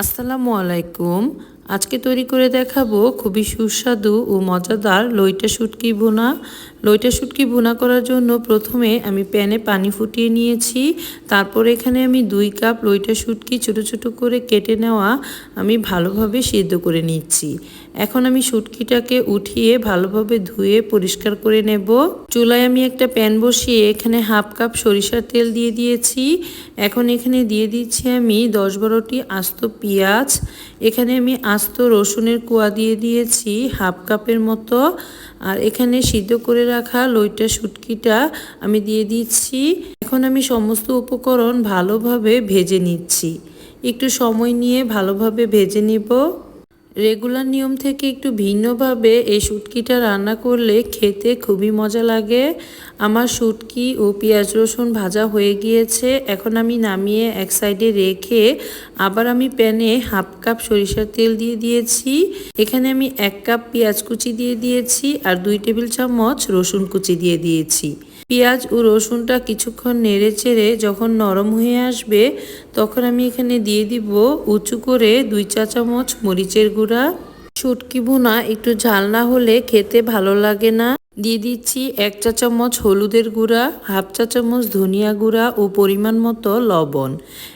আসসালামু আলাইকুম। আজকে তৈরি করে দেখাবো খুবই সুস্বাদু ও মজাদার লইটা শুটকি ভুনা। লইটা শুটকি ভুনা করার জন্য প্রথমে আমি প্যানে পানি ফুটিয়ে নিয়েছি। তারপর এখানে আমি দুই কাপ লইটা শুটকি ছোট ছোট করে কেটে নেওয়া আমি ভালোভাবে সিদ্ধ করে নিচ্ছি। এখন আমি শুটকিটাকে উঠিয়ে ভালোভাবে ধুয়ে পরিষ্কার করে নেব। চুলায় আমি একটা প্যান বসিয়ে এখানে হাফ কাপ সরিষার তেল দিয়ে দিয়েছি। এখন এখানে দিয়ে দিচ্ছি আমি দশ বারোটি আস্ত পেঁয়াজ। এখানে আমি আস্ত রসুনের কোয়া দিয়ে দিয়েছি, হাফ কাপের মতো। আর এখানে সিদ্ধ করে রাখা লইটা শুটকিটা আমি দিয়ে দিচ্ছি। এখন আমি সমস্ত উপকরণ ভালোভাবে ভেজে নিচ্ছি। একটু সময় নিয়ে ভালোভাবে ভেজে নিব। রেগুলার নিয়ম থেকে একটু ভিন্নভাবে এই শুটকিটা রান্না করলে খেতে খুবই মজা লাগে। আমার শুটকি ও পেঁয়াজ রসুন ভাজা হয়ে গিয়েছে। এখন আমি নামিয়ে এক সাইডে রেখে আবার আমি প্যানে হাফ কাপ সরিষার তেল দিয়ে দিয়েছি। এখানে আমি এক কাপ পেঁয়াজ কুচি দিয়ে দিয়েছি আর দুই টেবিল চামচ রসুন কুচি দিয়ে দিয়েছি। পেঁয়াজ ও রসুনটা কিছুক্ষণ নেড়ে চেড়ে যখন নরম হয়ে আসবে, তখন আমি এখানে দিয়ে দিব উঁচু করে দুই চা চামচ মরিচের গুঁড়া। শুটকি ভুনা একটু ঝাল না হলে খেতে ভালো লাগে না। দিয়ে দিচ্ছি এক চা চামচ হলুদের গুঁড়া, হাফ চা চামচ ধনিয়া গুঁড়া ও পরিমাণ মতো লবণ।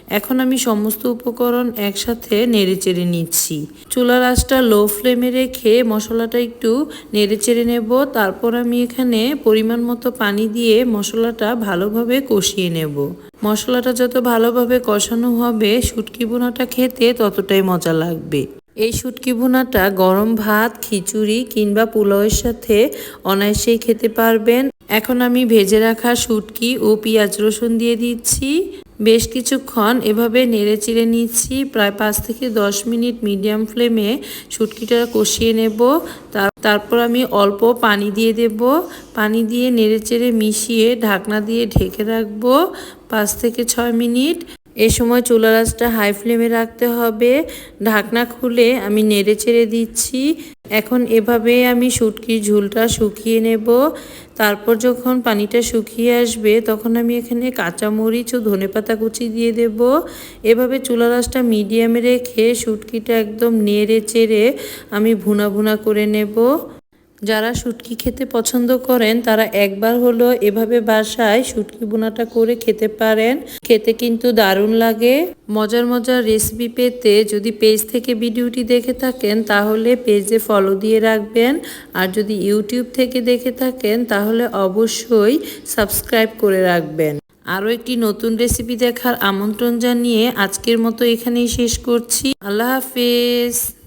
এখন আমি সমস্ত উপকরণ একসাথে নেড়ে চেড়ে নিচ্ছি। চুলার আঁচটা লো ফ্লেমে রেখে মশলাটা একটু নেড়ে চেড়ে নেব। তারপর আমি এখানে পরিমাণ মতো পানি দিয়ে মশলাটা ভালোভাবে কষিয়ে নেব। মশলাটা যত ভালোভাবে কষানো হবে, শুটকি বোনাটা খেতে ততটাই মজা লাগবে। এই শুটকি ভুনাটা গরম ভাত, খিচুড়ি কিংবা পোলাওয়ের সাথে অনায়াসেই খেতে পারবেন। এখন আমি ভেজে রাখা শুটকি ও পেঁয়াজ রসুন দিয়ে দিচ্ছি। বেশ কিছুক্ষণ এভাবে নেড়ে চিড়ে নিচ্ছি। প্রায় পাঁচ থেকে দশ মিনিট মিডিয়াম ফ্লেমে শুটকিটা কষিয়ে নেব। তারপর আমি অল্প পানি দিয়ে দেব। পানি দিয়ে নেড়ে চেড়ে মিশিয়ে ঢাকনা দিয়ে ঢেকে রাখব পাঁচ থেকে ছয় মিনিট। এ সময় চুলা আঁচটা হাই ফ্লেমে রাখতে হবে। ঢাকনা খুলে আমি নেড়ে চেড়ে দিচ্ছি। এখন এভাবে আমি শুটকির ঝুলটা শুকিয়ে নেব। তারপর যখন পানিটা শুকিয়ে আসবে, তখন আমি এখানে কাঁচামরিচ ও ধনেপাতা কুচি দিয়ে দেব। এভাবে চুলা আঁচটা মিডিয়ামে রেখে শুটকিটা একদম নেড়ে চেড়ে আমি ভুনা ভুনা করে নেব। যারা শুটকি খেতে পছন্দ করেন, তারা একবার হলো এভাবে বাসায় শুটকি বোনাটা করে খেতে পারেন। খেতে কিন্তু দারুণ লাগে। মজার মজার রেসিপি পেতে যদি পেজ থেকে ভিডিওটি দেখে থাকেন, তাহলে পেজে ফলো দিয়ে রাখবেন। আর যদি ইউটিউব থেকে দেখে থাকেন, তাহলে অবশ্যই সাবস্ক্রাইব করে রাখবেন। আরও একটি নতুন রেসিপি দেখার আমন্ত্রণ জানিয়ে আজকের মতো এখানেই শেষ করছি। আল্লাহ হাফেজ।